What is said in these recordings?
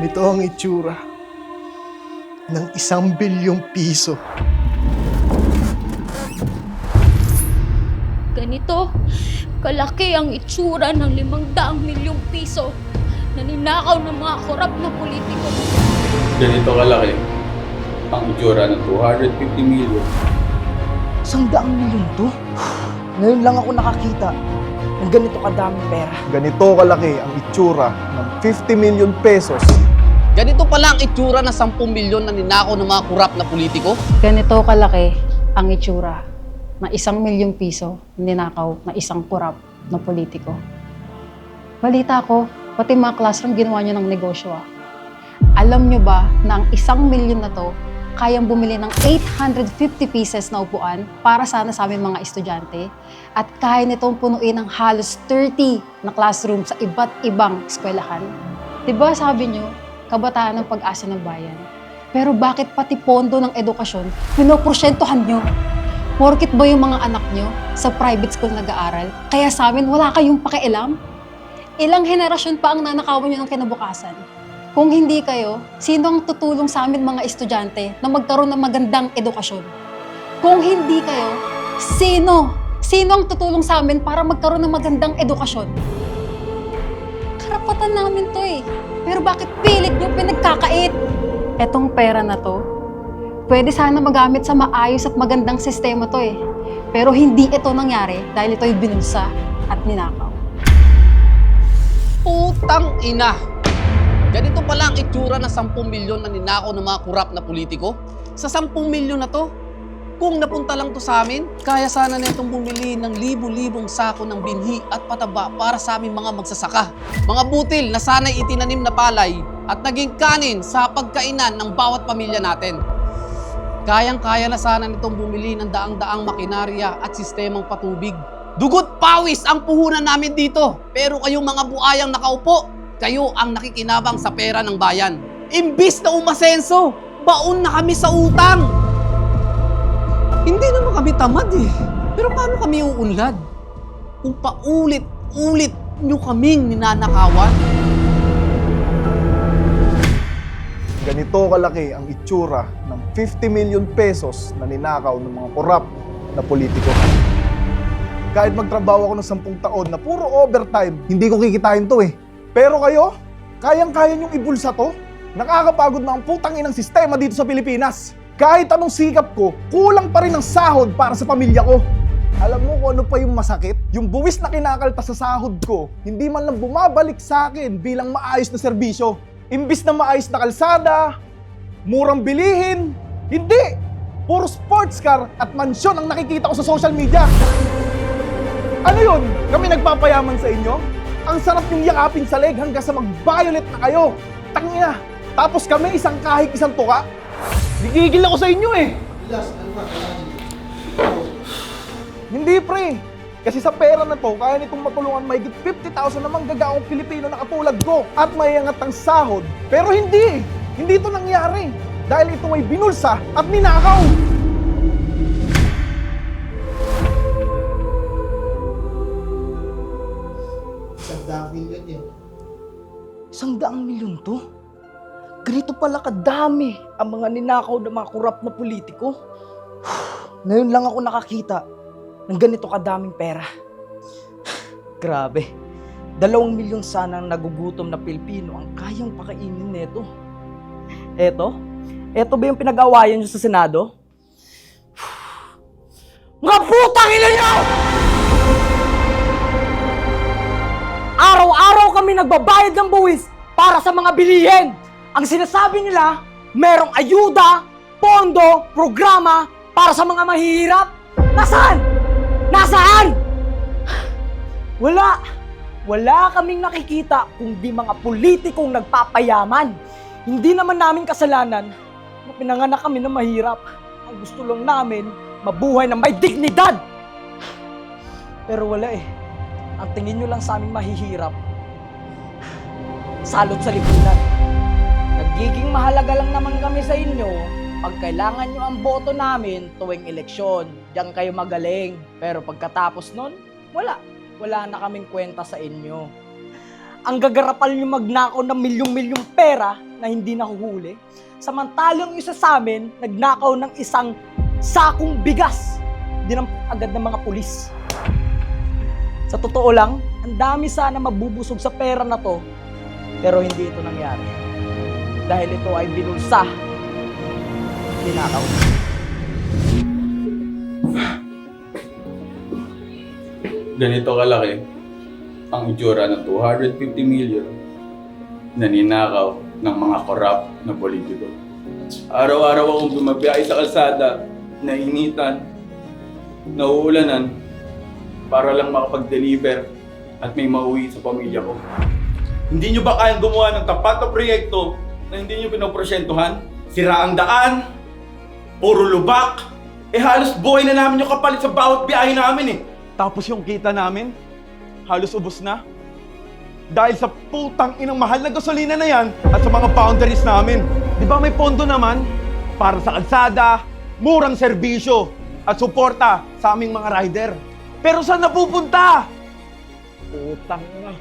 Ganito ang itsura ng isang bilyong piso. Ganito, kalaki ang itsura ng limang daang milyong piso na ninakaw ng mga korap na politiko. Ganito kalaki ang itsura ng 250 million. Isang daang milyon to? Ngayon lang ako nakakita ng ganito kadaming pera. Ganito kalaki ang itsura ng 50 million pesos. Ganito pala ang itsura ng 10 milyon na ninakaw ng mga kurap na politiko. Ganito kalaki ang itsura na isang milyong piso ninakaw na isang kurap na politiko. Balita ko, pati mga classroom ginawa niyo ng negosyo ah. Alam niyo ba na ang isang milyon na to kayang bumili ng 850 pieces na upuan para sana sa aming mga estudyante at kaya nitong punuin ng halos 30 na classroom sa iba't ibang eskwelahan. 'Di ba sabi niyo, kabataan ng pag-asa ng bayan. Pero bakit pati pondo ng edukasyon, pinoporsyentohan nyo? Porkit ba yung mga anak nyo sa private school nag-aaral? Kaya sa amin, wala kayong pakialam? Ilang henerasyon pa ang nanakawan nyo ng kinabukasan? Kung hindi kayo, sino ang tutulong sa amin mga estudyante na magkaroon ng magandang edukasyon? Kung hindi kayo, sino? Sino ang tutulong sa amin para magkaroon ng magandang edukasyon? Karapatan namin to eh. Pero bakit pilit nyo pinagkakait? Etong pera na to, pwede sana magamit sa maayos at magandang sistema to eh. Pero hindi ito nangyari dahil ito'y binulsa at ninakaw. Putang ina! Ganito pala ang itsura ng 10 milyon na ninakaw ng mga kurap na politiko. Sa 10 milyon na to, kung napunta lang to sa amin, kaya sana netong bumili ng libu-libong sako ng binhi at pataba para sa aming mga magsasaka. Mga butil na sana'y itinanim na palay at naging kanin sa pagkainan ng bawat pamilya natin. Kayang-kaya na sana nitong bumili ng daang-daang makinarya at sistemang patubig. Dugot pawis ang puhunan namin dito. Pero kayong mga buayang nakaupo, kayo ang nakikinabang sa pera ng bayan. Imbis na umasenso, baon na kami sa utang. Hindi naman kami tamad eh. Pero paano kami uunlad? Kung paulit-ulit nyo kaming ninanakawan. Ganito kalaki ang itsura ng 50 million pesos na ninakaw ng mga korap na politiko. Kahit magtrabaho ako ng 10 taon na puro overtime, hindi ko kikitain to eh. Pero kayo, kayang-kaya niyong ibulsa to? Nakakapagod na ang putang inang sistema dito sa Pilipinas. Kahit anong sikap ko, kulang pa rin ang sahod para sa pamilya ko. Alam mo kung ano pa yung masakit? Yung buwis na kinakaltas sa sahod ko, hindi man lang bumabalik sa akin bilang maayos na serbisyo. Imbis na maayos na kalsada, murang bilihin, hindi! Puro sports car at mansyon ang nakikita ko sa social media. Ano yun? Kami nagpapayaman sa inyo? Ang sarap yung yakapin sa leg hanggang sa mag-violet na kayo. Tangina. Tapos kami isang kahig isang tuka. Nagigil ako sa inyo eh. Hindi pre. Kasi sa pera na to, kaya nitong matulungan may 50,000 na manggagaong Pilipino na katulad ko at may angat ang sahod. Pero hindi. Hindi ito nangyari. Dahil ito ay binulsa at ninakaw. Isang daang milyon to? Ganito pala kadami ang mga ninakaw ng mga kurap na politiko. Ngayon lang ako nakakita ng ganito kadaming pera. Grabe. Dalawang milyon sana ang nagugutom na Pilipino ang kayang pakainin nito. Eto? Eto ba yung pinag-awayan nyo sa Senado? Mga putang ina nyo! Araw-araw kami nagbabayad ng buwis para sa mga bilihin. Ang sinasabi nila, merong ayuda, pondo, programa para sa mga mahihirap. Nasaan? Nasaan? Wala. Wala kaming nakikita kundi mga politikong nagpapayaman. Hindi naman namin kasalanan na pinanganak kami na mahirap. Ang gusto lang namin, mabuhay na may dignidad. Pero wala eh. Ang tingin nyo lang sa aming mahihirap, salot sa lipunan. Nagiging mahalaga lang naman kami sa inyo pag kailangan nyo ang boto namin tuwing eleksyon. Diyan kayo magaling. Pero pagkatapos nun, wala. Wala na kaming kwenta sa inyo. Ang gagarapal nyo magnakaw ng milyong-milyong pera, na hindi nahuhuli. Samantalang isa sa amin, nagnakaw ng isang sakong bigas. Dinampot agad ng mga pulis. Sa totoo lang, ang dami sana mabubusog sa pera na to. Pero hindi ito nangyari. Dahil ito ay binulsa. Ninakaw. Ganito kalaki ang itsura ng 250 million na ninakaw ng mga korap na politiko. Araw-araw akong bumabiyahe sa kalsada, nainitan, nauulanan, para lang makapag-deliver at may mauwi sa pamilya ko. Hindi nyo ba kayang gumawa ng tapat na proyekto na hindi nyo pinoprosyentuhan? Sira ang daan, puro lubak, eh halos buhay na namin yung kapalit sa bawat biyahe namin eh. Tapos yung kita namin, halos ubos na. Dahil sa putang inang mahal na gasolina na yan at sa mga boundaries namin. Di ba may pondo naman para sa kalsada, murang serbisyo at suporta sa aming mga rider. Pero saan napupunta? Putang ina.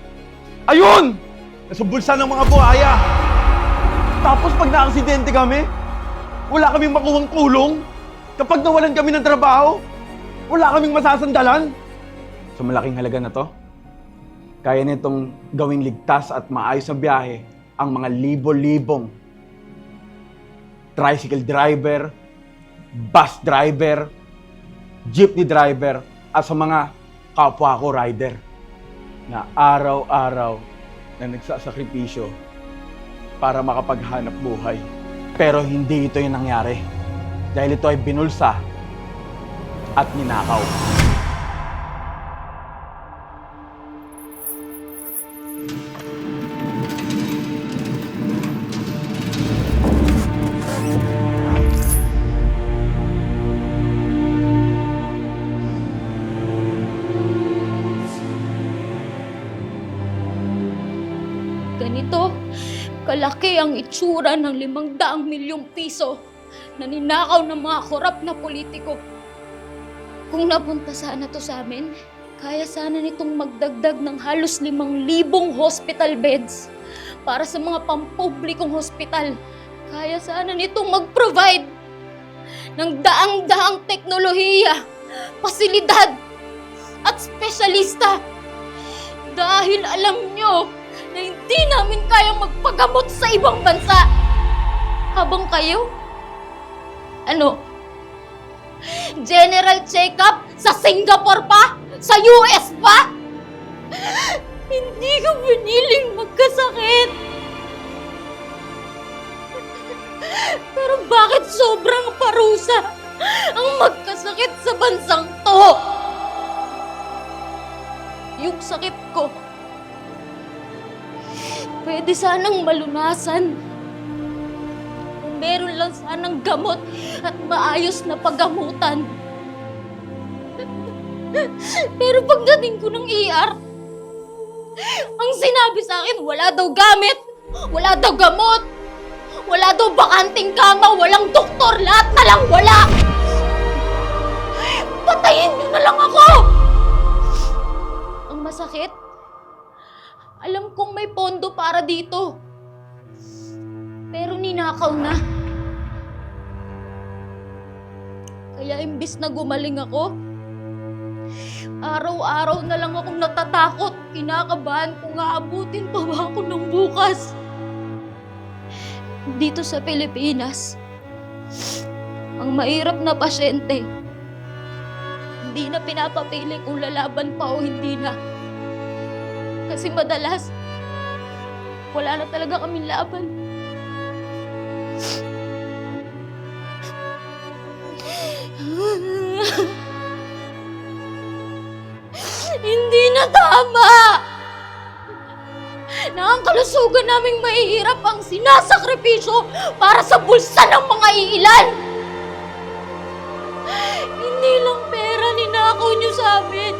Ayun! Nasa bulsa ng mga buhaya. Tapos pag naaksidente kami, wala kaming makuhang tulong. Kapag nawalan kami ng trabaho, wala kaming masasandalan. Sa malaking halaga na to, kaya nitong gawing ligtas at maayos na biyahe ang mga libo-libong tricycle driver, bus driver, jeepney driver, at sa mga kapwa ko rider na araw-araw na nagsasakripisyo para makapaghanap buhay. Pero hindi ito yung nangyari dahil ito ay binulsa at ninakaw. Kalaki ang itsura ng limang daang milyong piso na ninakaw ng mga korap na politiko. Kung napunta sana to sa amin, kaya sana nitong magdagdag ng halos limang libong hospital beds para sa mga pampublikong hospital. Kaya sana nitong mag-provide ng daang-daang teknolohiya, pasilidad, at espesyalista. Dahil alam nyo na hindi namin kayang magpagamot sa ibang bansa. Habang kayo, ano, general check-up sa Singapore pa? Sa US pa? Hindi ko piniling magkasakit. Pero bakit sobrang parusa ang magkasakit sa bansang to? Yung sakit ko, pwede sanang malunasan. Meron lang sanang gamot at maayos na paggamutan. Pero pagdating ko ng ER, ang sinabi sa akin, wala daw gamit, wala daw gamot, wala daw bakanting kama, walang doktor, lahat na lang wala. Patayin niyo na lang ako! Ang masakit, may pondo para dito. Pero ninakaw na. Kaya imbis na gumaling ako, araw-araw na lang akong natatakot. Kinakabahan kung aabutin pa ba ako ng bukas. Dito sa Pilipinas, ang mahirap na pasyente, hindi na pinapapili kung lalaban pa o hindi na. Kasi madalas, wala na talaga kaming laban. Hindi na tama! Na ang kalusugan naming mahihirap ang sinasakripisyo para sa bulsa ng mga iilan! Hindi lang pera ninakaw niyo sa amin.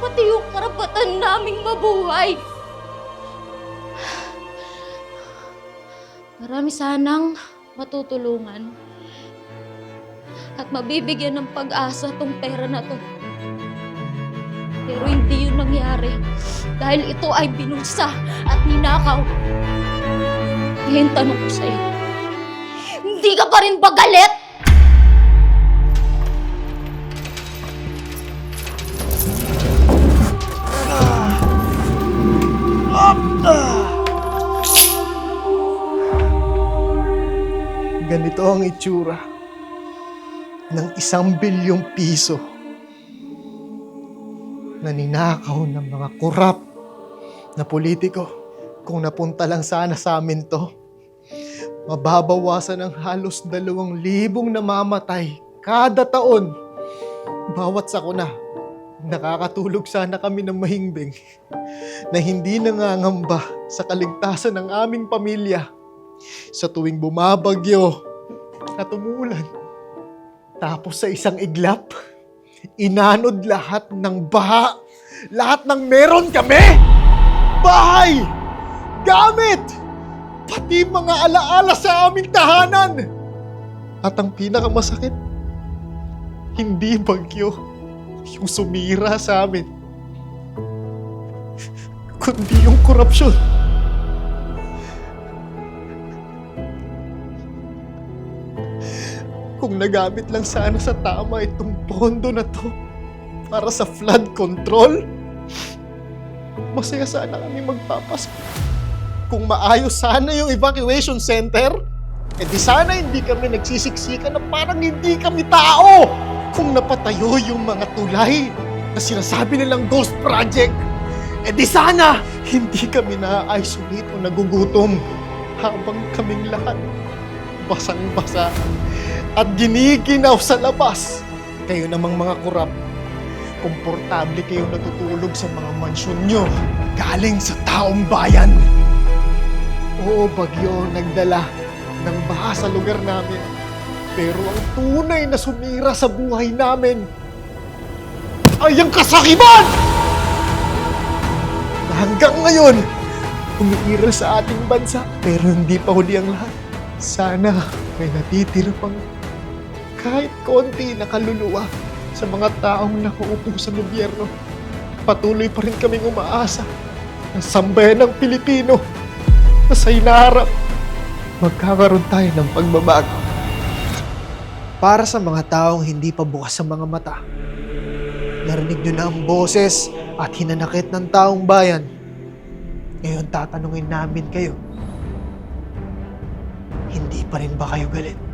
Pati yung karapatan naming mabuhay. Marami sanang matutulungan at mabibigyan ng pag-asa tong pera na to. Pero hindi yun nangyari dahil ito ay binulsa at ninakaw Ngayon tanong ko sa'yo, hindi ka pa rin ba galit? Ganito ang itsura ng isang bilyong piso na ninakaw ng mga kurap na politiko. Kung napunta lang sana sa amin to, mababawasan ng halos dalawang libong namamatay kada taon. Bawat sakuna, nakakatulog sana kami ng mahimbing na hindi nangangamba sa kaligtasan ng aming pamilya sa tuwing bumabagyo at umulan. Tapos sa isang iglap, inanod lahat ng baha. Lahat ng meron kami! Bahay! Gamit! Pati mga alaala sa aming tahanan! At ang pinakamasakit, hindi bagyo yung sumira sa amin, kundi yung korupsyon. Kung nagamit lang sana sa tama itong pondo na to para sa flood control, masaya sana kami magpapas. Kung maayos sana yung evacuation center, eh di sana hindi kami nagsisiksikan na parang hindi kami tao. Kung napatayo yung mga tulay na sinasabi nilang ghost project, eh di sana hindi kami na-isolate o nagugutom habang kaming lahat basang-basa at giniginaw sa labas. Kayo namang mga kurap, komportable kayong natutulog sa mga mansyon nyo galing sa taong bayan. Oo, bagyo nagdala ng baha sa lugar namin. Pero ang tunay na sumira sa buhay namin ay ang kasakiman! Hanggang ngayon, umiiral sa ating bansa. Pero hindi pa huli ang lahat. Sana may natitira pang kahit konti na kaluluwa sa mga taong nakaupo sa gobyerno. Patuloy pa rin kaming umaasa na sambayan ng Pilipino na sa hinaharap magkakaroon tayo ng pagbabago. Para sa mga taong hindi pa bukas sa mga mata, narinig nyo na ang boses at hinanakit ng taong bayan. Ngayon tatanungin namin kayo, hindi pa rin ba kayo galit?